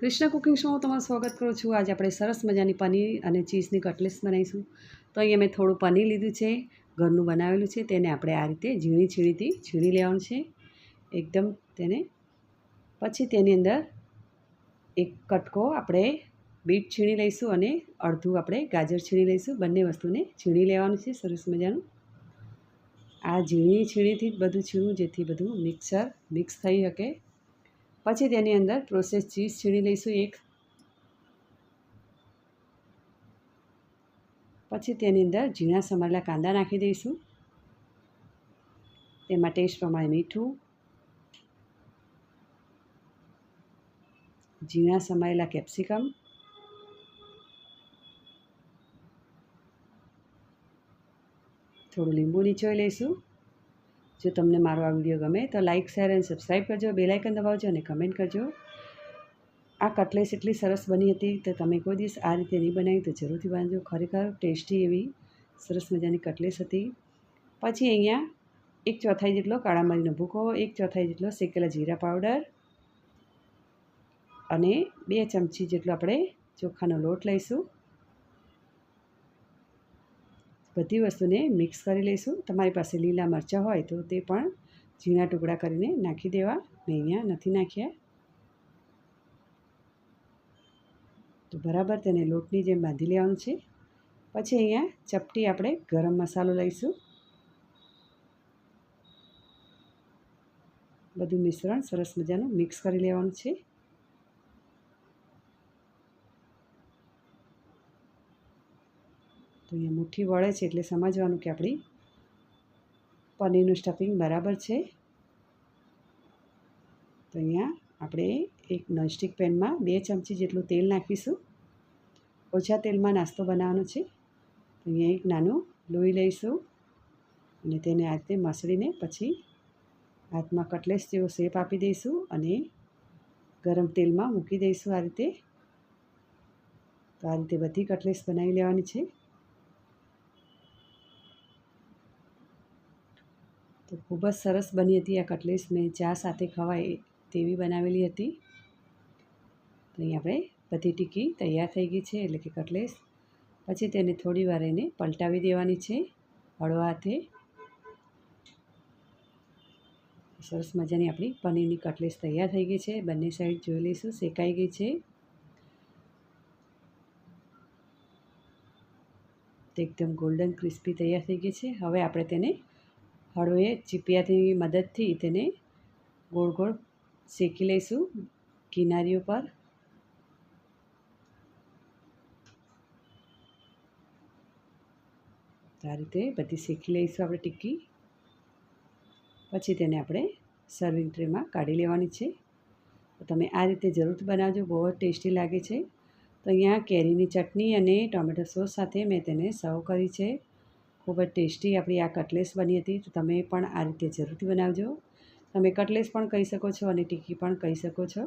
Krishna cooking શોમાં તમારું સ્વાગત કરું છું. આજે આપણે સરસ મજાની પનીર અને ચીઝની કટલેસ બનાવીશું. તો અહીંયા મેં થોડું પનીર લીધું છે, ઘરનું બનાવેલું છે, તેને આપણે આ રીતે ઝીણી છીણીથી છીણી લેવાનું છે. એકદમ તેને પછી તેની અંદર એક કટકો આપણે બીટ છીણી લઈશું અને અડધું આપણે ગાજર છીણી લઈશું. બંને વસ્તુને છીણી લેવાનું છે, સરસ મજાનું. આ ઝીણી છીણીથી જ બધું છીણું, જેથી બધું મિક્સર મિક્સ થઈ શકે. પછી તેની અંદર પ્રોસેસ ચીઝ છીણી લઈશું એક. પછી તેની અંદર ઝીણા સમારેલા કાંદા નાખી દઈશું. તેમાં ટેસ્ટ પ્રમાણે મીઠું. ઝીણા સમારેલા કેપ્સિકમ થોડું લીંબુ નીચોઈ લઈશું. જો તમને મારો આ વીડિયો ગમે તો લાઇક શેર અને સબસ્ક્રાઈબ કરજો. બેલાઇકન દબાવજો અને કમેન્ટ કરજો. આ કટલેસ એટલી સરસ બની હતી તો તમે કોઈ દિવસ આ રીતે નહીં બનાવી તો જરૂરથી બાંધજો ખરેખર ટેસ્ટી એવી સરસ મજાની કટલેસ હતી. પછી અહીંયા એક ચોથાઈ જેટલો કાળા મરીનો ભૂકો, એક ચોથાઈ જેટલો શેકેલા જીરા પાવડર અને બે ચમચી જેટલો આપણે ચોખાનો લોટ લઈશું. બધી વસ્તુને મિક્સ કરી લઈશું. તમારી પાસે લીલા મરચાં હોય તો તે પણ ઝીણા ટુકડા કરીને નાખી દેવા. મેં અહીંયા નથી નાખ્યા. તો બરાબર તેને લોટની જેમ બાંધી લેવાનું છે. પછી અહીંયા ચપટી આપણે ગરમ મસાલો લઈશું. બધું મિશ્રણ સરસ મજાનું મિક્સ કરી લેવાનું છે. તો અહીંયા મુઠ્ઠી વળે છે એટલે સમજવાનું કે આપણી પનીરનું સ્ટફિંગ બરાબર છે. તો અહીંયા આપણે એક નોનસ્ટિક પેનમાં બે ચમચી જેટલું તેલ નાખીશું. ઓછા તેલમાં નાસ્તો બનાવવાનો છે. તો અહીંયા એક નાનું લોહી લઈશું અને તેને આ રીતે મસળીને પછી હાથમાં કટલેસ જેવો શેપ આપી દઈશું અને ગરમ તેલમાં મૂકી દઈશું આ રીતે. તો આ રીતે બધી કટલેસ બનાવી લેવાની છે. તો ખૂબ જ સરસ બની હતી આ કટલેસ મેં ચા સાથે ખવાય તેવી બનાવેલી હતી. તો અહીં આપણે બધી ટીકી તૈયાર થઈ ગઈ છે, એટલે કે કટલેસ પછી તેને થોડી વાર એને પલટાવી દેવાની છે, હળવા હાથે. સરસ મજાની આપણી પનીરની કટલેસ તૈયાર થઈ ગઈ છે, બંને સાઈડ જોઈ લઈશું, શેકાઈ ગઈ છે. તો એકદમ ગોલ્ડન ક્રિસ્પી તૈયાર થઈ ગઈ છે. હવે આપણે તેને હળવે ચીપિયાથી મદદથી તેને ગોળ ગોળ શેકી લઈશું કિનારીઓ પર. આ રીતે બધી શેકી લઈશું આપણે ટીક્કી. પછી તેને આપણે સર્વિંગ ટ્રેમાં કાઢી લેવાની છે. તો તમે આ રીતે જરૂરથી બનાવજો, બહુ જ ટેસ્ટી લાગે છે. તો અહીંયા કેરીની ચટણી અને ટોમેટો સોસ સાથે મેં તેને સર્વ કરી છે. ખૂબ જ ટેસ્ટી આપણી આ કટલેસ બની હતી. તો તમે પણ આ રીતે જરૂરથી બનાવજો. તમે કટલેસ પણ કહી શકો છો અને ટીકી પણ કહી શકો છો.